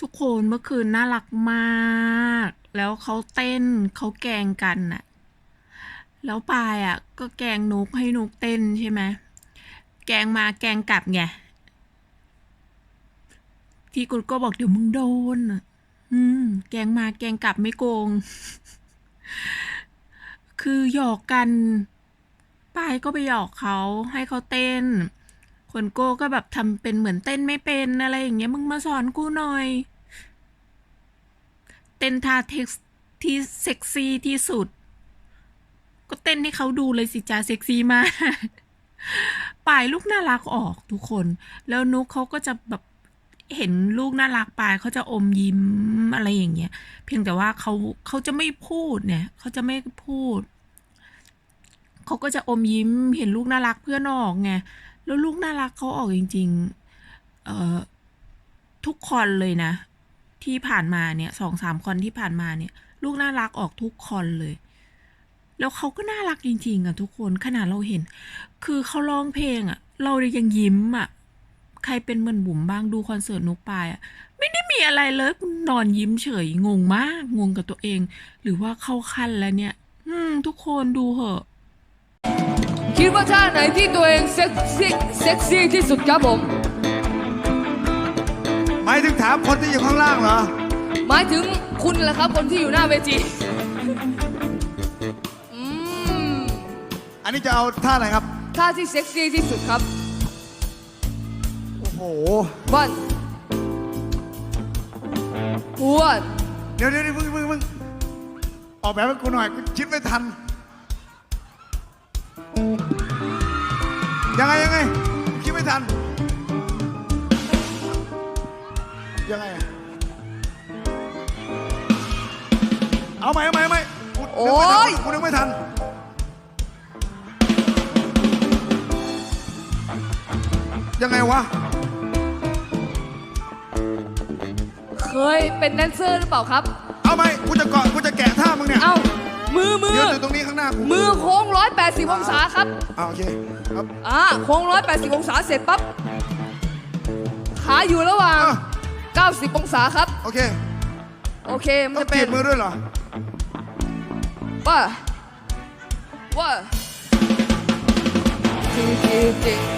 ทุกคนเมื่อคืนน่ารักมาก แล้วเขาเต้นเขาแกงกันน่ะ แล้วปายอะ ก็แกงนุกให้นุกเต้นใช่ไหมแกงมาแกงกลับไงที่กุดก็บอกเดี๋ยวมึงโดนน่ะอืม แกงมาแกงกลับไม่โกง คือหยอกกันปายก็ไปหยอกเขาให้เขาเต้น คนโก้ก็แบบทำเป็นเหมือนเต้นไม่เป็นอะไรอย่างเงี้ยมึงมาสอนกูหน่อย เต้นท่าเท็กซ์ที่เซ็กซี่ที่สุด ก็เต้นให้เขาดูเลยสิจ้าเซ็กซี่มากป่ายลูกน่ารักออกทุกคน แล้วนุกเขาก็จะแบบเห็นลูกน่ารักปายเขาจะอมยิ้มอะไรอย่างเงี้ย เพียงแต่ว่าเขาเขาจะไม่พูดเนี่ยเขาจะไม่พูด เขาก็จะอมยิ้มเห็นลูกน่ารักเพื่อนออกไง แล้วลูกน่ารักเขาออกจริง ๆ เอ่อ ทุกคนเลยนะ ที่ผ่านมาเนี่ยสองสามคนที่ผ่านมาเนี่ย ลูกน่ารักออกทุกคนเลย แล้วเขาก็น่ารักจริง ๆอะทุกคนขนาดเราเห็น คือเขาร้องเพลงอะเรายังยิ้มอะใครเป็นเหมือนบุ๋มบ้างดูคอนเสิร์ตนุกปายอะไม่ได้มีอะไรเลยนอนยิ้มเฉยงงมาก งงกับตัวเอง หรือว่าเข้าขั้นแล้วเนี่ย อืม ทุกคนดูเหอะ คิดว่าท่าไหนที่ตัวเองเซ็กซี่เซ็กซี่ที่สุดครับผม หมายถึงถามคนที่อยู่ข้างล่างเหรอ หมายถึงคุณแหละครับคนที่อยู่หน้าเวทีอืมอันนี้จะเอาท่าไหนครับ ท่าที่เซ็กซี่ที่สุดครับโอ้โห วันวันเดี๋ยวเดี๋ยวเดี๋ยวมึงมึงมึงออกแบบให้กูหน่อยกูคิดไม่ทัน ยังไงยังไงคิดไม่ทัน ยังไงอะเอาไหมเอาไหมเอาไหมกูนึกไม่ทันกูนึกไม่ทัน ยังไงวะ เคยเป็นแดนเซอร์หรือเปล่าครับ เอาไหมกูจะเกาะกูจะแกะท่ามึงเนี่ย เอ้า มือมือยืนอยู่ตรงนี้ข้างหน้ากูมือโค้ง 180 องศาครับอ่าโอเคครับอ่าโค้ง 180 องศาเสร็จปั๊บขาอยู่ระหว่าง อะ90 องศาครับ โอเคโอเค มันต้องจะเป็จีนบมือด้วยเหรอว่าว่าจีจีจีจี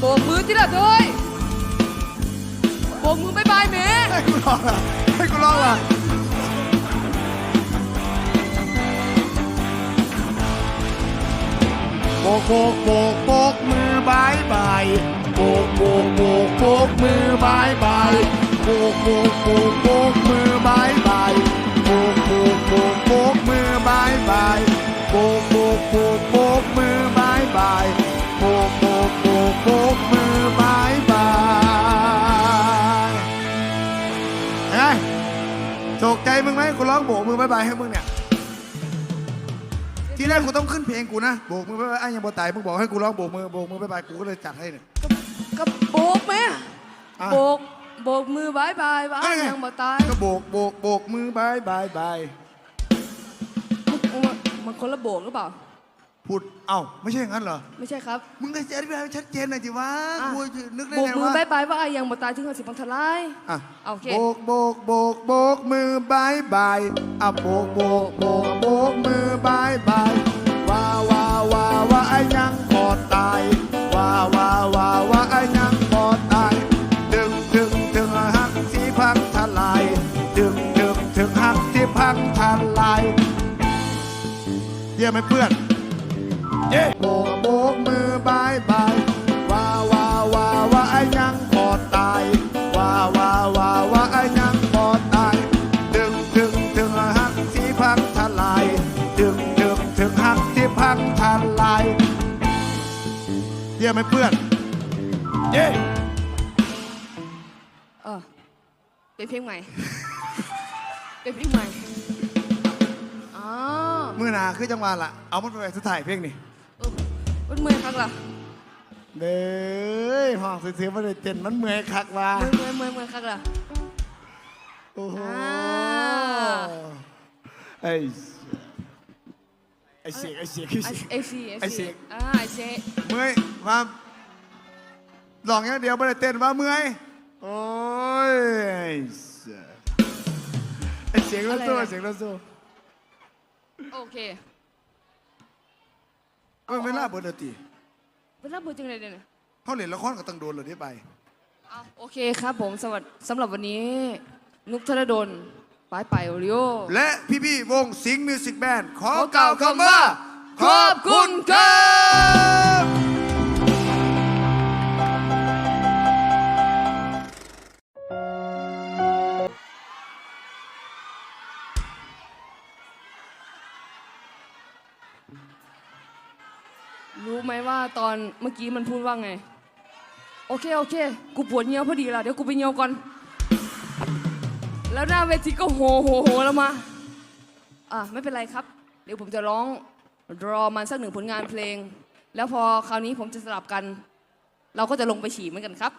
โบกมือที่ละเด้ยโบกมือบายบายเมให้กูร้องอะให้กูร้องอะโบกโบกโบกโบกมือบายบายโบกโบกโบกโบกมือบายบายโบกโบกโบกโบกมือบายบายโบกโบกโบกโบกมือบายบายโบกโบกโบก มึงไหมกูร้องโบกมือบายบายให้มึงเนี่ย ทีแรกกูต้องขึ้นเพลงกูนะ โบกมือบายบายไอ้ยังบ่ตาย มึงบอกให้กูร้องโบกมือ โบกมือบายบาย กูก็เลยจัดให้เนี่ย ก็โบกไหมอะ โบกโบกมือบายบายว่าเอ้ยยังบ่ตายก็โบก โบก โบกมือบายบายบาย มันมันคนละโบกหรือเปล่า พูดเอ้าไม่ใช่อย่างนั้นเหรอ ไม่ใช่ครับมึงก็จะอธิบายให้ชัดเจนหน่อยสิวะอะกูจะนึกได้โบกไงมือวะบายบายว่ายังบ่ตายถึงเขาสิพังทลาย อะโอเค โบกโบกโบกโบกมือบายบายอะโบกโบกโบกโบกมือบายบายว่าว่าว่าว่าไอ้ยังพอตายว่าว่าว่าว่าไอ้ยังพอตายดึงดึงดึงหักที่พังทลายดึงดึงดึงหักที่พังทลายเยี่ยมไหมเพื่อน เย้โบกโบกมือบายบายว่าว่าว่าว่าไอ้ยังพอตายว่าว่าว่าว่าไอ้ยังพอตายถึงถึงถึงหักที่พักทลายถึงถึงถึงหักที่พักทลายเยี่ยมไหมเพื่อนเย่เออเป็นเพลงใหม่ เป็นเพลงใหม่อ๋อเมื่อนาคือจังหวะละเอามันไปสุดท้ายเพลงนี่ ออมันเมื่อยคักล่ะเด้ยห้องเสียๆมาได้เต้นมันเมื่อยคักว่าเมื่อยเมื่อยเมื่อยเมื่อยคักล่ะโอ้โหอ่าไอ้ไอ้เสียงไอ้เสียงไอ้ไอเสียงไอซีไอ้เสกอ่าไอเซกเมื่อยมาลองอย่างเดียวไม่ได้เต้นว่าเมื่อยโอ้ยไอ้เสียไอ้เสียงรถโซ่เสียงรถโซ่โอเค เออเวลาเบิร์ดตีเป็นรับมือจังเลยเนี่ยเขาเล่นละครก็ต้องโดนเลยที่ไป เอาโอเคครับผมสวัสดีสำหรับวันนี้ นุกธนดลปายไปโอริโอ และพี่ๆวงสิงห์มิวสิกแบนด์ขอขอกล่าล่าววคำว่าคำว่า ขอบคุณครับ รู้ไหมว่าตอนเมื่อกี้มันพูดว่าไง โอเคโอเค กูปวดเงี้ยวพอดีละเดี๋ยวกูไปเงี้ยวก่อน แล้วหน้าเวทีก็โหโหโหแล้วมาอะไม่เป็นไรครับ เดี๋ยวผมจะร้องรอมันสักหนึ่งผลงานเพลง แล้วพอคราวนี้ผมจะสลับกัน เราก็จะลงไปฉี่เหมือนกันครับ